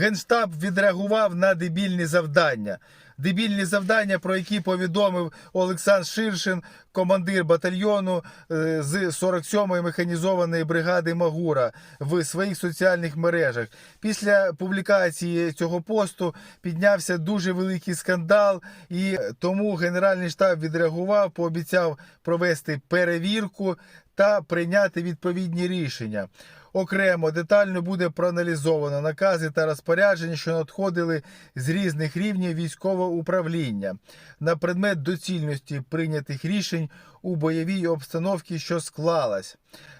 Генштаб відреагував на дебільні завдання. Дебільні завдання, про які повідомив Олександр Ширшин, командир батальйону е, з 47-ї механізованої бригади Магура в своїх соціальних мережах. Після публікації цього посту піднявся дуже великий скандал, і тому Генеральний штаб відреагував, пообіцяв провести перевірку та прийняти відповідні рішення. Окремо детально буде проаналізовано накази та розпорядження, що надходили з різних рівнів військового управління на предмет доцільності прийнятих рішень у бойовій обстановці, що склалась.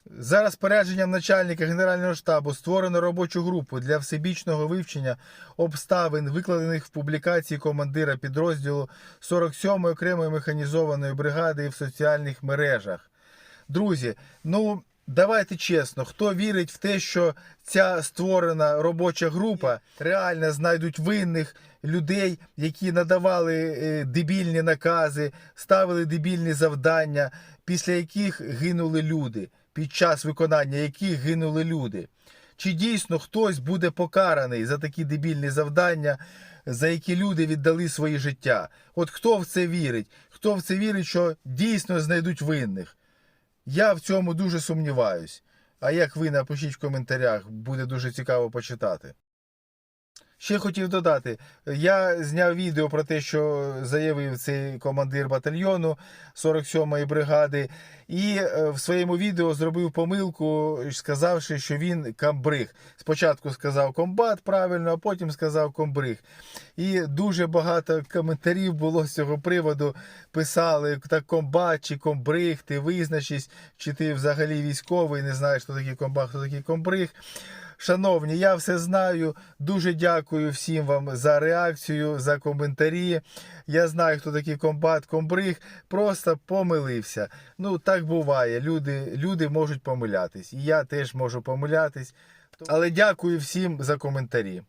За розпорядженням начальника Генерального штабу створено робочу групу для всебічного вивчення обставин, викладених в публікації командира підрозділу 47-ї окремої механізованої бригади в соціальних мережах. Друзі, ну давайте чесно, хто вірить в те, що ця створена робоча група реально знайдуть винних людей, які надавали е, дебільні накази, ставили дебільні завдання, після яких гинули люди, під час виконання яких гинули люди. Чи дійсно хтось буде покараний за такі дебільні завдання, за які люди віддали свої життя? От хто в це вірить? Хто в це вірить, що дійсно знайдуть винних? Я в цьому дуже сумніваюсь. А як ви напишіть в коментарях, буде дуже цікаво почитати. Ще хотів додати, я зняв відео про те, що заявив цей командир батальйону 47-ї бригади, і е, в своєму відео зробив помилку, сказавши, що він камбриг. Спочатку сказав комбат правильно, а потім сказав комбриг. І дуже багато коментарів було з цього приводу. Писали так комбат чи комбриг, ти визначись, чи ти взагалі військовий, не знаєш, хто такий комбат, хто такий комбриг. Шановні, я все знаю. Дуже дякую всім вам за реакцію, за коментарі. Я знаю, хто такий комбат, комбриг. Просто помилився. Ну, так буває. Люди, люди можуть помилятись. І я теж можу помилятись. Але дякую всім за коментарі.